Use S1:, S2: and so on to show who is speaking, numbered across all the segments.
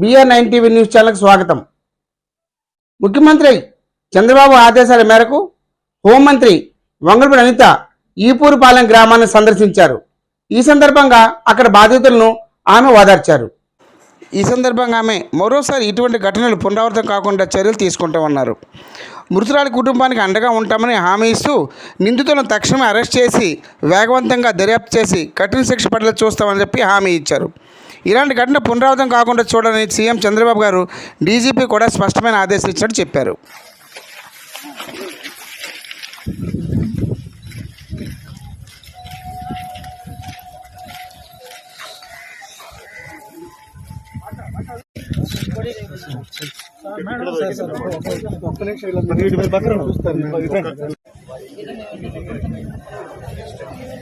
S1: BR nine TV news ఛానల్కి స్వాగతం. ముఖ్యమంత్రి చంద్రబాబు ఆదేశాల మేరకు హోంమంత్రి వంగలపూడి అనిత ఈపూరుపాలెం గ్రామాన్ని సందర్శించారు. ఈ సందర్భంగా అక్కడ బాధితులను ఆమె ఓదార్చారు. ఈ సందర్భంగా ఆమె మరోసారి ఇటువంటి ఘటనలు పునరావృతం కాకుండా చర్యలు తీసుకుంటామన్నారు. మృతురాలి కుటుంబానికి అండగా ఉంటామని హామీ ఇస్తూ నిందితులను తక్షణమే అరెస్ట్ చేసి వేగవంతంగా దర్యాప్తు చేసి కఠిన శిక్ష పడేలా చూస్తామని చెప్పి హామీ ఇచ్చారు. ఇలాంటి ఘటన పునరావృతం కాకుండా చూడాలని సీఎం చంద్రబాబు గారు డీజీపీ కూడా స్పష్టమైన ఆదేశాలు ఇచ్చినట్టు చెప్పారు.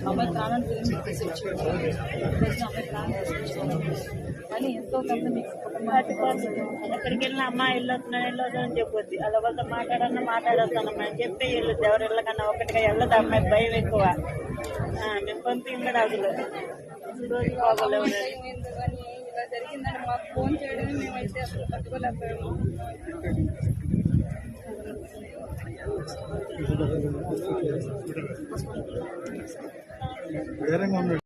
S2: అమ్మాయి ప్రాణాలు కానీ ఎంతో కొంత మీకు
S3: ఎక్కడికి వెళ్ళిన అమ్మ వెళ్ళొస్తున్నాను వెళ్ళొద్దు అని చెప్పొద్ది వాళ్ళ వాళ్ళతో మాట్లాడన్నా మాట్లాడొస్తానమ్మా అని చెప్పి వెళ్ళొద్దు ఎవరు వెళ్ళకన్నా ఒకటిగా వెళ్ళదు అమ్మాయి భయం ఎక్కువ మేము పంపించడం అసలు రోజు పోగలేము
S2: జరిగిందని ఫోన్ చేయడమే మేమైతే అసలు తట్టుకోలేకపోయాము.